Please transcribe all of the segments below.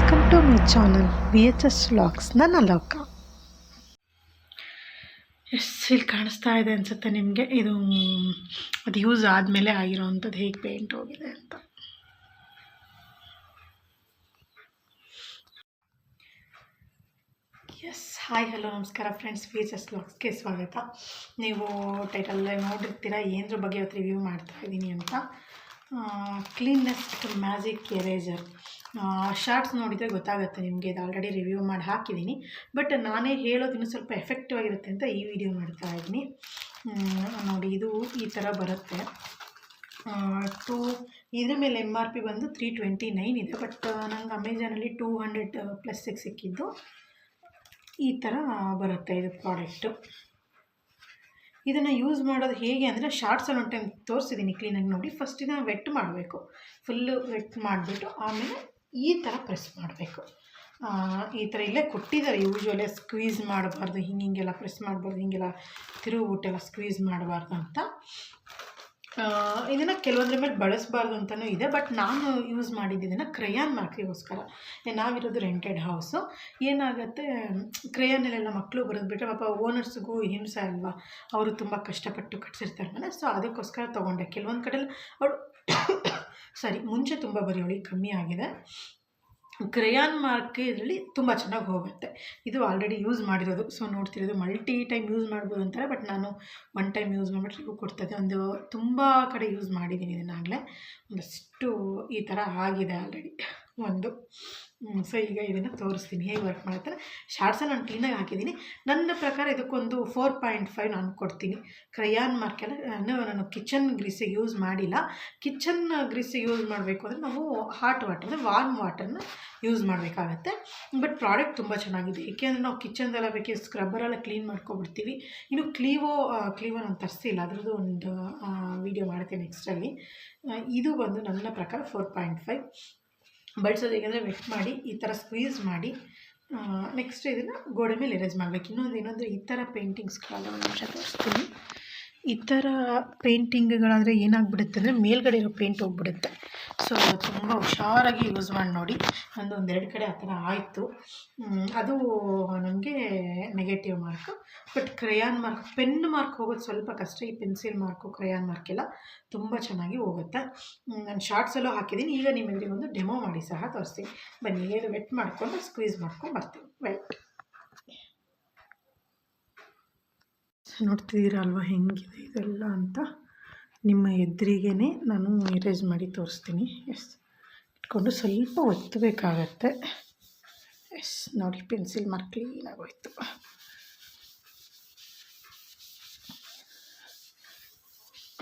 Welcome to my channel V H S vlogs ನನ್ನ ಲೋಕ. S ಇಲ್ಲಿ ಕಾಣಿಸ್ತಾ ಇದೆ ಅನಿಸುತ್ತೆ ನಿಮಗೆ. ಇದು, ಅದು ಯೂಸ್ ಆದಮೇಲೆ ಆಗಿರೋವಂಥದ್ದು ಹೇಗೆ ಪೇಂಟ್ ಹೋಗಿದೆ ಅಂತ. ಎಸ್ ಹಾಯ್ ಹಲೋ ನಮಸ್ಕಾರ ಫ್ರೆಂಡ್ಸ್ ವಿ ಎಚ್ ಎಸ್ ವ್ಲಾಗ್ಸ್ಗೆ ಸ್ವಾಗತ. ನೀವು ಟೈಟಲ್ ನೋಡಿರ್ತೀರ ಏನರ ಬಗ್ಗೆ ಇವತ್ತು ರಿವ್ಯೂ ಮಾಡ್ತಾ ಇದ್ದೀನಿ ಅಂತ. ಕ್ಲೀನ್ನೆಸ್ ಮ್ಯಾಜಿಕ್ ಎರೇಜರ್ ಶಾರ್ಟ್ಸ್ ನೋಡಿದರೆ ಗೊತ್ತಾಗುತ್ತೆ ನಿಮಗೆ ಇದು ಆಲ್ರೆಡಿ ರಿವ್ಯೂ ಮಾಡಿ ಹಾಕಿದ್ದೀನಿ. ಬಟ್ ನಾನೇ ಹೇಳೋದಿನ್ನು ಸ್ವಲ್ಪ ಎಫೆಕ್ಟಿವ್ ಆಗಿರುತ್ತೆ ಅಂತ ಈ ವಿಡಿಯೋ ಮಾಡ್ತಾ ಇದ್ದೀನಿ. ನೋಡಿ, ಇದು ಈ ಥರ ಬರುತ್ತೆ. ಟೂ ಇದ್ರ ಮೇಲೆ ಎಂ ಆರ್ ಪಿ ಬಂದು ತ್ರೀ ಟ್ವೆಂಟಿ ನೈನ್ ಇದೆ ಬಟ್ ನಂಗೆ ಅಮೆಝಾನಲ್ಲಿ ಟೂ ಹಂಡ್ರೆಡ್ ಪ್ಲಸ್ಸಿಗೆ ಸಿಕ್ಕಿದ್ದು. ಈ ಥರ ಬರುತ್ತೆ ಇದು ಪ್ರಾಡಕ್ಟು ಇದನ್ನು ಯೂಸ್ ಮಾಡೋದು ಹೇಗೆ ಅಂದರೆ ಶಾರ್ಟ್ಸಲ್ಲಿ ಒಂದು ಟೈಮ್ ತೋರಿಸಿದ್ದೀನಿ ಕ್ಲೀನಾಗಿ ನೋಡಿ. ಫಸ್ಟ್ ಇದನ್ನು ವೆಟ್ ಮಾಡಬೇಕು. ಫುಲ್ಲು ವೆಟ್ ಮಾಡಿಬಿಟ್ಟು ಆಮೇಲೆ ಈ ಥರ ಪ್ರೆಸ್ ಮಾಡಬೇಕು. ಈ ಥರ ಇಲ್ಲೇ ಕೊಟ್ಟಿದ್ದಾರೆ ಯೂಶ್ವಲಿ ಸ್ಕ್ವೀಸ್ ಮಾಡಬಾರ್ದು ಹಿಂಗೆ ಹಿಂಗೆಲ್ಲ ಪ್ರೆಸ್ ಮಾಡಬಾರ್ದು, ಹಿಂಗೆಲ್ಲ ತಿರುಗ್ಬಿಟ್ಟೆಲ್ಲ ಸ್ಕ್ವೀಸ್ ಮಾಡಬಾರ್ದು ಅಂತ. ಇದನ್ನು ಕೆಲವೊಂದ್ರ ಮೇಲೆ ಬಳಸಬಾರ್ದು ಅಂತಲೂ ಇದೆ ಬಟ್ ನಾನು ಯೂಸ್ ಮಾಡಿದ್ದಿದ್ದನ್ನು ಕ್ರಯಾನ್ ಮಾರ್ಕ್ರಿಗೋಸ್ಕರ ನಾವಿರೋದು ರೆಂಟೆಡ್ ಹೌಸು ಏನಾಗುತ್ತೆ ಕ್ರಯಾನಲ್ಲೆಲ್ಲ ಮಕ್ಕಳು ಬರೋದು ಬಿಟ್ಟರೆ ಪಾಪ ಓನರ್ಸ್ಗೂ ಹಿಂಸೆ ಅಲ್ವಾ? ಅವರು ತುಂಬ ಕಷ್ಟಪಟ್ಟು ಕಟ್ಸಿರ್ತಾರೆ ಮನೆ ಸೊ ಅದಕ್ಕೋಸ್ಕರ ತೊಗೊಂಡೆ. ಕೆಲವೊಂದು ಕಡೆಯಲ್ಲಿ ಅವಳು ಸಾರಿ, ಮುಂಚೆ ತುಂಬ ಬರೆಯೋಳಿ ಕಮ್ಮಿ ಆಗಿದೆ. ಕ್ರಯಾನ್ ಮಾರ್ಕ್ ಇದರಲ್ಲಿ ತುಂಬ ಚೆನ್ನಾಗಿ ಹೋಗುತ್ತೆ. ಇದು ಆಲ್ರೆಡಿ ಯೂಸ್ ಮಾಡಿರೋದು. ಸೊ ನೋಡ್ತಿರೋದು ಮಲ್ಟಿ ಟೈಮ್ ಯೂಸ್ ಮಾಡ್ಬೋದು ಅಂತಾರೆ ಬಟ್ ನಾನು ಒನ್ ಟೈಮ್ ಯೂಸ್ ಮಾಡಿಬಿಟ್ಟು ಕೊಡ್ತದೆ ಒಂದು ತುಂಬ ಕಡೆ ಯೂಸ್ ಮಾಡಿದ್ದೀನಿ ಇದನ್ನಾಗಲೇ. ಒಂದಷ್ಟು ಈ ಥರ ಆಗಿದೆ ಆಲ್ರೆಡಿ ಒಂದು. ಸೊ ಈಗ ಇದನ್ನು ತೋರಿಸ್ತೀನಿ. ಹೇಗೆ ವರ್ಕ್ ಮಾಡುತ್ತೆ? ಶಾರ್ಟ್ಸಲ್ಲಿ ನಾನು ಕ್ಲೀನಾಗಿ ಹಾಕಿದ್ದೀನಿ ನನ್ನ ಪ್ರಕಾರ ಇದಕ್ಕೊಂದು ಫೋರ್ ಪಾಯಿಂಟ್ ಫೈವ್ ನಾನು ಕೊಡ್ತೀನಿ. ಕ್ರಯಾನ್ ಮಾರ್ಕೆಲ್ಲ ನಾನು ಕಿಚನ್ ಗ್ರೀಸಿಗೆ ಯೂಸ್ ಮಾಡಿಲ್ಲ. ಕಿಚನ್ ಗ್ರೀಸಿಗೆ ಯೂಸ್ ಮಾಡಬೇಕು ಅಂದರೆ ನಾವು ಹಾಟ್ ವಾಟರ್ ಅಂದರೆ ವಾರ್ಮ್ ವಾಟರ್ನ ಯೂಸ್ ಮಾಡಬೇಕಾಗತ್ತೆ. ಬಟ್ ಪ್ರಾಡಕ್ಟ್ ತುಂಬ ಚೆನ್ನಾಗಿದೆ. ಏಕೆಂದರೆ ನಾವು ಕಿಚನ್ದೆಲ್ಲ ಸ್ಕ್ರಬ್ಬರ್ ಸ್ಕ್ರಬ್ಬರೆಲ್ಲ ಕ್ಲೀನ್ ಮಾಡ್ಕೊಬಿಡ್ತೀವಿ. ಇನ್ನು ಕ್ಲೀವೋ ಕ್ಲೀವೋ ನಾನು ತರಿಸಿಲ್ಲ. ಅದರದ್ದು ಒಂದು ವೀಡಿಯೋ ಮಾಡ್ತೀನಿ ನೆಕ್ಸ್ಟಲ್ಲಿ ಇದು ಬಂದು ನನ್ನ ಪ್ರಕಾರ ಫೋರ್ ಪಾಯಿಂಟ್ ಫೈವ್ ಬಳಸೋದು ಹೇಗೆಂದರೆ ವೆಟ್ ಮಾಡಿ, ಈ ಥರ ಸ್ಕ್ವೀಸ್ ಮಾಡಿ ನೆಕ್ಸ್ಟ್ ಇದನ್ನು ಗೋಡೆ ಮೇಲೆ ಎರೇಜ್ ಮಾಡಬೇಕು. ಇನ್ನೊಂದು ಏನಂದರೆ ಈ ಥರ ಪೇಂಟಿಂಗ್ಸ್ಗಳೆಲ್ಲ ಒಂದು ನಿಮಿಷ ತೋರಿಸ್ತೀನಿ. ಈ ಥರ ಪೇಂಟಿಂಗ್ಗಳಾದರೆ ಏನಾಗ್ಬಿಡುತ್ತೆ ಅಂದರೆ ಮೇಲ್ಗಡೆ ಇರೋ ಪೇಂಟ್ ಹೋಗ್ಬಿಡುತ್ತೆ. ಸೊ ತುಂಬ ಹುಷಾರಾಗಿ ಯೂಸ್ ಮಾಡಿ ನೋಡಿ. ಒಂದು ಒಂದೆರಡು ಕಡೆ ಆ ಥರ ಆಯಿತು. ಅದು ನನಗೆ negative mark but crayon mark pen mark ಹೋಗೋದು ಸ್ವಲ್ಪ ಕಷ್ಟ. ಈ ಪೆನ್ಸಿಲ್ ಮಾರ್ಕು ಕ್ರಯಾನ್ ಮಾರ್ಕ್ ಎಲ್ಲ ತುಂಬ ಚೆನ್ನಾಗಿ ಹೋಗುತ್ತೆ. ನಾನು ಶಾರ್ಟ್ಸಲ್ಲೂ ಹಾಕಿದ್ದೀನಿ. ಈಗ ಒಂದು ಡೆಮೋ ಮಾಡಿ ಸಹ ತೋರಿಸ್ತೀನಿ. ಬನ್ನಿ ಹೇಗೆ ವೆಟ್ ಮಾಡ್ಕೊಂಡು ಸ್ಕ್ವೀಸ್ ಮಾಡ್ಕೊಂಡು ಬರ್ತೀನಿ. ವೆಟ್ ನೋಡ್ತಿದ್ದೀರಲ್ವ? ಹೆಂಗಿದೆ ಇದೆಲ್ಲ ಅಂತ ನಿಮ್ಮ ಎದುರಿಗೇ ನಾನು ಎರೇಜ್ ಮಾಡಿ ತೋರಿಸ್ತೀನಿ. ಎಸ್ ಇಟ್ಕೊಂಡು ಸ್ವಲ್ಪ ಒತ್ತಬೇಕಾಗತ್ತೆ. ಎಸ್ ನೋಡಿ ಪೆನ್ಸಿಲ್ ಮಾರ್ಕ್ ಕ್ಲೀನಾಗೋಯ್ತು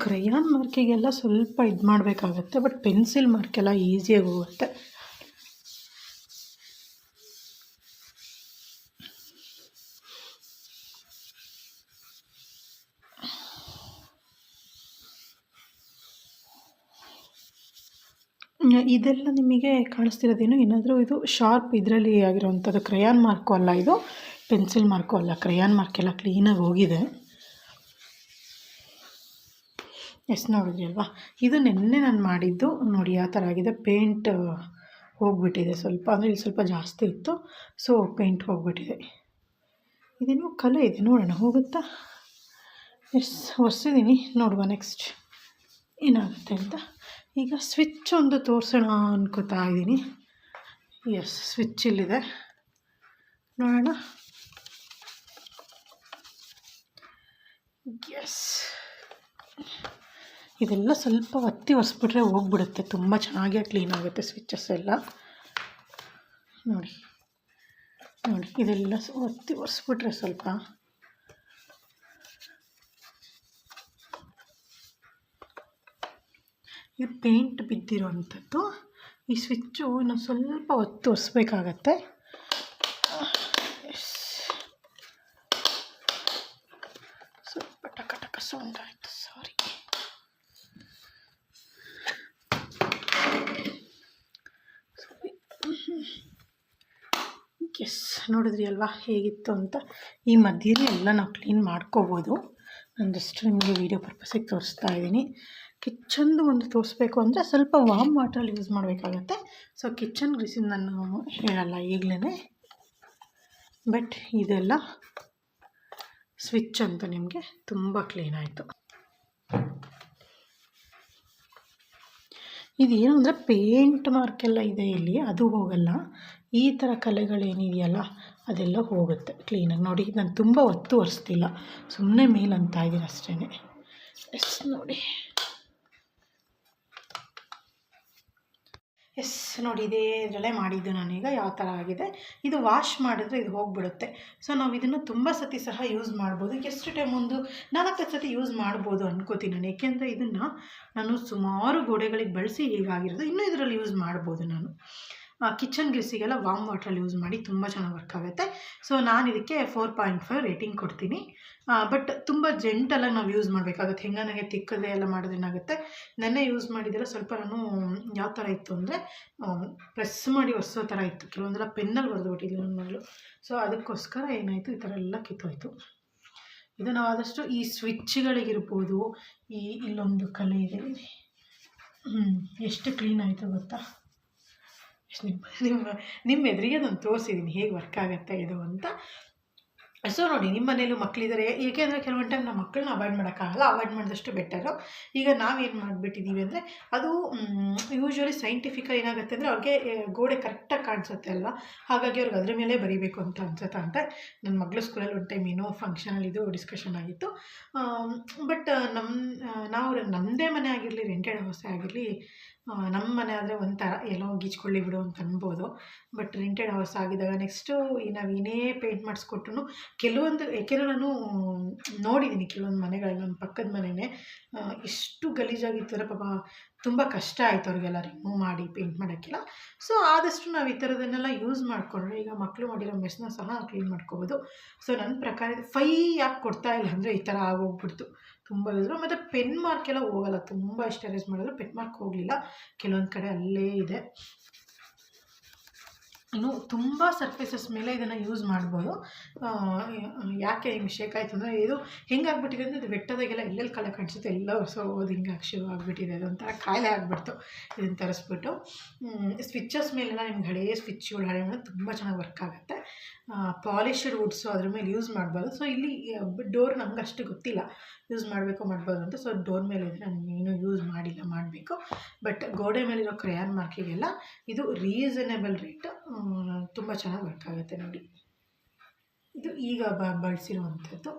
ಕ್ರಯಾನ್ ಮಾರ್ಕಿಗೆಲ್ಲ ಸ್ವಲ್ಪ ಇದು ಮಾಡಬೇಕಾಗತ್ತೆ ಬಟ್ ಪೆನ್ಸಿಲ್ ಮಾರ್ಕೆಲ್ಲ ಈಸಿಯಾಗಿ ಹೋಗುತ್ತೆ. ಇದೆಲ್ಲ ನಿಮಗೆ ಕಾಣಿಸ್ತಿರೋದೇನು? ಏನಾದರೂ ಇದು ಶಾರ್ಪ್ ಇದರಲ್ಲಿ ಆಗಿರೋವಂಥದ್ದು ಕ್ರಯಾನ್ ಮಾರ್ಕು ಅಲ್ಲ ಇದು? ಪೆನ್ಸಿಲ್ ಮಾರ್ಕು ಅಲ್ಲ ಕ್ರಯಾನ್ ಮಾರ್ಕೆಲ್ಲ ಕ್ಲೀನಾಗಿ ಹೋಗಿದೆ. ಎಸ್ ನೋಡಿದ್ರಿ ಅಲ್ವಾ? ಇದು ನಿನ್ನೆ ನಾನು ಮಾಡಿದ್ದು. ನೋಡಿ, ಆ ಥರ ಆಗಿದೆ. ಪೇಂಟ್ ಹೋಗ್ಬಿಟ್ಟಿದೆ ಸ್ವಲ್ಪ. ಅಂದರೆ ಇಲ್ಲಿ ಸ್ವಲ್ಪ ಜಾಸ್ತಿ ಇತ್ತು. ಸೊ ಪೇಂಟ್ ಹೋಗ್ಬಿಟ್ಟಿದೆ. ಇದೇನೋ ಕಲೆ ಇದೆ. ನೋಡೋಣ, ಹೋಗುತ್ತಾ? ಎಸ್ ಒರೆಸಿದ್ದೀನಿ ನೋಡುವ ನೆಕ್ಸ್ಟ್ ಏನಾಗುತ್ತೆ ಅಂತ. ಈಗ ಸ್ವಿಚ್ ಒಂದು ತೋರಿಸೋಣ ಅನ್ಕೋತಾ ಇದ್ದೀನಿ. ಎಸ್ ಸ್ವಿಚ್ ಇಲ್ಲಿದೆ. ನೋಡೋಣ. ಎಸ್ ಇದೆಲ್ಲ ಸ್ವಲ್ಪ ಒತ್ತಿ ಒರೆಸ್ಬಿಟ್ರೆ ಹೋಗ್ಬಿಡುತ್ತೆ. ತುಂಬ ಚೆನ್ನಾಗೇ ಕ್ಲೀನ್ ಆಗುತ್ತೆ ಸ್ವಿಚ್ಚಸ್ ಎಲ್ಲ. ನೋಡಿ. ನೋಡಿ, ಇದೆಲ್ಲ ಒತ್ತಿ ಒರೆಸ್ಬಿಟ್ರೆ ಸ್ವಲ್ಪ ಇದು ಪೇಂಟ್ ಬಿದ್ದಿರೋವಂಥದ್ದು ಈ ಸ್ವಿಚ್ಚು ನಾವು ಸ್ವಲ್ಪ ಹೊತ್ತು ಒರೆಸ್ಬೇಕಾಗತ್ತೆ. ಸ್ವಲ್ಪ ಟಕ ಟಕ ಸೌಂಡ್ ಆಯಿತು ಸಾರಿ ಎಸ್ ನೋಡಿದ್ರಿ ಅಲ್ವಾ ಹೇಗಿತ್ತು ಅಂತ. ಈ ಮಧ್ಯದಲ್ಲಿ ಎಲ್ಲ ನಾವು ಕ್ಲೀನ್ ಮಾಡ್ಕೋಬೋದು. ನಾನು ಜಸ್ಟ್ ನಿಮಗೆ ವೀಡಿಯೋ ಪರ್ಪಸಿಗೆ ತೋರಿಸ್ತಾ ಇದ್ದೀನಿ. ಕಿಚನ್ದು ಒಂದು ತೋರಿಸ್ಬೇಕು ಅಂದರೆ ಸ್ವಲ್ಪ ವಾಮ್ ವಾಟ್ರಲ್ಲಿ ಯೂಸ್ ಮಾಡಬೇಕಾಗತ್ತೆ. ಸೊ, ಕಿಚನ್ ಗ್ರೀಸಿನ ನಾನು ಹೇಳಲ್ಲ ಈಗಲೇ ಬಟ್ ಇದೆಲ್ಲ ಸ್ವಿಚ್ ಅಂತ ನಿಮಗೆ ತುಂಬ ಕ್ಲೀನ್ ಆಯಿತು. ಇದೇನು ಅಂದರೆ ಪೇಂಟ್ ಮಾರ್ಕೆಲ್ಲ ಇದೆ ಇಲ್ಲಿ, ಅದು ಹೋಗಲ್ಲ. ಈ ಥರ ಕಲೆಗಳೇನಿದೆಯಲ್ಲ, ಅದೆಲ್ಲ ಹೋಗುತ್ತೆ ಕ್ಲೀನಾಗಿ ನೋಡಿ, ನಾನು ತುಂಬ ಒತ್ತು ಒರೆಸ್ತಿಲ್ಲ. ಸುಮ್ಮನೆ ಮೇಲಂತ ಇದ್ದೀನಿ ಅಷ್ಟೇ ಎಸ್ ನೋಡಿ. ಎಸ್, ನೋಡಿ ಇದೇ ಇದರಲ್ಲೇ ಮಾಡಿದ್ದು ನಾನೀಗ, ಯಾವ ಥರ ಆಗಿದೆ. ಇದು ವಾಶ್ ಮಾಡಿದ್ರೆ ಇದು ಹೋಗಿಬಿಡುತ್ತೆ. ಸೊ, ನಾವು ಇದನ್ನು ತುಂಬ ಸತಿ ಸಹ ಯೂಸ್ ಮಾಡ್ಬೋದು. ಎಷ್ಟು ಟೈಮ್ ಒಂದು ನಾಲ್ಕು ಸತಿ ಯೂಸ್ ಮಾಡ್ಬೋದು ಅನ್ಕೋತೀನಿ ನಾನು. ಏಕೆಂದರೆ ಇದನ್ನು ನಾನು ಸುಮಾರು ಗೋಡೆಗಳಿಗೆ ಬಳಸಿ ಹೀಗಾಗಿರೋದು. ಇನ್ನೂ ಇದರಲ್ಲಿ ಯೂಸ್ ಮಾಡ್ಬೋದು ನಾನು. ಕಿಚನ್ ಗ್ರೀಸಿಗೆಲ್ಲ ವಾಮ್ ವಾಟ್ರಲ್ಲಿ ಯೂಸ್ ಮಾಡಿ ತುಂಬ ಚೆನ್ನಾಗಿ ವರ್ಕ್ ಆಗುತ್ತೆ. ಸೊ ನಾನು ಇದಕ್ಕೆ ಫೋರ್ ಪಾಯಿಂಟ್ ಫೈವ್ ರೇಟಿಂಗ್ ಕೊಡ್ತೀನಿ. ಬಟ್ ತುಂಬ ಜೆಂಟಲಾಗಿ ನಾವು ಯೂಸ್ ಮಾಡಬೇಕಾಗುತ್ತೆ. ಹೆಂಗೆ ನನಗೆ ತಿಕ್ಕದೆ ಎಲ್ಲ ಮಾಡೋದೇನಾಗುತ್ತೆ ನೆನ್ನೆ ಯೂಸ್ ಮಾಡಿದರೆ ಸ್ವಲ್ಪ ನಾನು ಯಾವ ಥರ ಇತ್ತು ಅಂದರೆ ಪ್ರೆಸ್ ಮಾಡಿ ಒರೆಸೋ ಥರ ಇತ್ತು. ಕೆಲವೊಂದೆಲ್ಲ ಪೆನ್ನಲ್ಲಿ ಬರೆದುಬಿಟ್ಟಿದ್ದೆ ನನ್ನ ಮಗಳು. ಸೊ ಅದಕ್ಕೋಸ್ಕರ ಏನಾಯಿತು? ಈ ಥರ ಎಲ್ಲ ಕಿತ್ತೋಯ್ತು. ಇದು ನಾವು ಆದಷ್ಟು ಈ ಸ್ವಿಚ್ಗಳಿಗಿರ್ಬೋದು ಈ ಇಲ್ಲೊಂದು ಕಲೆ ಇದೆ. ಹ್ಞೂ ಎಷ್ಟು ಕ್ಲೀನ್ ಆಯಿತು ಗೊತ್ತಾ? ನಿಮ್ಮ ನಿಮ್ಮ ನಿಮ್ಮ ಎದುರಿಗೆ ನಾನು ತೋರಿಸಿದ್ದೀನಿ ಹೇಗೆ ವರ್ಕ್ ಆಗುತ್ತೆ ಇದು ಅಂತ. ಸೊ ನೋಡಿ, ನಿಮ್ಮ ಮನೇಲೂ ಮಕ್ಕಳಿದ್ದಾರೆ ಏಕೆಂದರೆ ಕೆಲವೊಂದು ಟೈಮ್ ನಮ್ಮ ಮಕ್ಕಳನ್ನ ಅವಾಯ್ಡ್ ಮಾಡೋಕ್ಕಾಗಲ್ಲ. ಅವಾಯ್ಡ್ ಮಾಡಿದಷ್ಟು ಬೆಟರು ಈಗ ನಾವೇನು ಮಾಡಿಬಿಟ್ಟಿದ್ದೀವಿ ಅಂದರೆ, ಅದು ಯೂಶ್ವಲಿ ಸೈಂಟಿಫಿಕಲ್ ಏನಾಗುತ್ತೆ ಅಂದರೆ ಅವ್ರಿಗೆ ಗೋಡೆ ಕರೆಕ್ಟಾಗಿ ಕಾಣಿಸುತ್ತೆ ಅಲ್ವಾ? ಹಾಗಾಗಿ ಅವ್ರಿಗೆ ಅದ್ರ ಮೇಲೆ ಬರೀಬೇಕು ಅಂತ ಅನ್ಸುತ್ತೆ ಅಂತ ನನ್ನ ಮಗಳ ಸ್ಕೂಲಲ್ಲಿ ಒಂದು ಟೈಮ್ ಏನೋ ಫಂಕ್ಷನಲ್ಲಿ ಇದು ಡಿಸ್ಕಷನ್ ಆಗಿತ್ತು. ಬಟ್ ನಮ್ಮ ನಾವು ನಮ್ಮದೇ ಮನೆ ಆಗಿರಲಿ ರೆಂಟೆಡ್ ಹೌಸೇ ಆಗಿರಲಿ ನಮ್ಮ ಮನೆ ಆದರೆ ಒಂಥರ ಎಲ್ಲೋ ಗೀಚ್ಕೊಳ್ಳಿ ಬಿಡು ಅಂತ ಅನ್ಬೋದು. ಬಟ್ ರೆಂಟೆಡ್ ಹೌಸ್ ಆಗಿದ್ದಾಗ ನೆಕ್ಸ್ಟು ನಾವು ಏನೇ ಪೇಂಟ್ ಮಾಡಿಸ್ಕೊಟ್ರು ಕೆಲವೊಂದು ಏಕೆಂದರೆ ನಾನು ನೋಡಿದ್ದೀನಿ ಕೆಲವೊಂದು ಮನೆಗಳಲ್ಲಿ ನಮ್ಮ ಪಕ್ಕದ ಮನೆಯೇ ಎಷ್ಟು ಗಲೀಜಾಗಿತ್ತು ಪಾಪ ತುಂಬ ಕಷ್ಟ ಆಯಿತು ಅವ್ರಿಗೆಲ್ಲ ರಿಮೂವ್ ಮಾಡಿ ಪೇಂಟ್ ಮಾಡೋಕ್ಕೆಲ್ಲ. ಸೊ ಆದಷ್ಟು ನಾವು ಈ ಥರದನ್ನೆಲ್ಲ ಯೂಸ್ ಮಾಡಿಕೊಂಡ್ರೆ ಈಗ ಮಕ್ಕಳು ಮಾಡಿರೋ ಮೆಸ್ನ ಸಹ ಕ್ಲೀನ್ ಮಾಡ್ಕೋಬೋದು. ಸೊ ನನ್ನ ಪ್ರಕಾರ ಫೈ ಯಾಕೆ ಕೊಡ್ತಾ ಇಲ್ಲ ಅಂದರೆ ಈ ಥರ ಆಗೋಗ್ಬಿಡ್ತು ತುಂಬ ಇದ್ರು. ಮತ್ತು ಪೆನ್ ಮಾರ್ಕ್ ಎಲ್ಲ ಹೋಗಲ್ಲ. ತುಂಬ ಇಷ್ಟ ಎರೇಸ್ ಮಾಡಿದ್ರು. ಪೆನ್ ಮಾರ್ಕ್ ಹೋಗಲಿಲ್ಲ. ಕೆಲವೊಂದು ಕಡೆ ಅಲ್ಲೇ ಇದೆ. ಇನ್ನು ತುಂಬ ಸರ್ಫೇಸಸ್ ಮೇಲೆ ಇದನ್ನು ಯೂಸ್ ಮಾಡ್ಬೋದು. ಯಾಕೆ ಹಿಂಗೆ ಶೇಕ್ ಆಯಿತು ಅಂದರೆ ಇದು ಹೆಂಗಾಗ್ಬಿಟ್ಟಿದೆ ಅಂದರೆ ಇದು ಬೆಟ್ಟದಾಗೆಲ್ಲ ಎಲ್ಲೆಲ್ಲಿ ಕಳೆ ಕಾಣಿಸುತ್ತೆ ಎಲ್ಲ ಸೊ ಅದು ಹಿಂಗೆ ಶುರು ಆಗಿಬಿಟ್ಟಿದೆ. ಅದೊಂಥರ ಕಾಯಿಲೆ ಆಗಿಬಿಡ್ತು. ಇದನ್ನು ತರಿಸ್ಬಿಟ್ಟು. ಸ್ವಿಚ್ಚಸ್ ಮೇಲೆಲ್ಲ ನಿಮ್ಗೆ ಹಳೆಯ ಸ್ವಿಚ್ಗಳು ಹಳೆ ತುಂಬ ಚೆನ್ನಾಗಿ ವರ್ಕ್ ಆಗುತ್ತೆ. ಪಾಲಿಶ್ಡ್ ವುಡ್ಸು ಅದ್ರ ಮೇಲೆ ಯೂಸ್ ಮಾಡ್ಬೋದು. ಸೊ ಇಲ್ಲಿ ಡೋರ್ ನಂಗೆ ಅಷ್ಟು ಗೊತ್ತಿಲ್ಲ. ಯೂಸ್ ಮಾಡಬೇಕು, ಮಾಡ್ಬೋದು ಅಂತ. ಸೊ ಡೋರ್ ಮೇಲೆ ಇದ್ರೆ ನಾನು ಇನ್ನೂ ಯೂಸ್ ಮಾಡಿಲ್ಲ, ಮಾಡಬೇಕು. ಬಟ್ ಗೋಡೆ ಮೇಲಿರೋ ಕ್ರಯಾನ್ ಮಾರ್ಕಿಗೆಲ್ಲ ಇದು ರೀಸನೇಬಲ್ ರೇಟ್ ತುಂಬ ಚೆನ್ನಾಗಿ ವರ್ಕ್ ಆಗುತ್ತೆ ನೋಡಿ. ಇದು ಈಗ ಬಳಸಿರುವಂಥದ್ದು.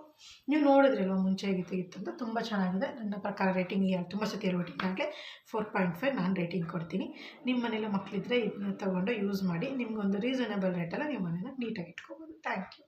ನೀವು ನೋಡಿದ್ರಲ್ವ ಮುಂಚೆ ಹೇಗಿತ್ತು ತುಂಬ ಚೆನ್ನಾಗಿದೆ. ನನ್ನ ಪ್ರಕಾರ ರೇಟಿಂಗ್ ತುಂಬ ಸತಿ ಆಗಲೇ ಫೋರ್ ಪಾಯಿಂಟ್ ಫೈವ್ ನಾನು ರೇಟಿಂಗ್ ಕೊಡ್ತೀನಿ. ನಿಮ್ಮ ಮನೇಲಿ ಮಕ್ಕಳಿದ್ರೆ ಇದನ್ನ ತೊಗೊಂಡು ಯೂಸ್ ಮಾಡಿ, ನಿಮಗೊಂದು ರೀಸನೇಬಲ್ ರೇಟೆಲ್ಲ ನಿಮ್ಮ ಮನೇನ ನೀಟಾಗಿ ಇಟ್ಕೋಬೋದು. Thank you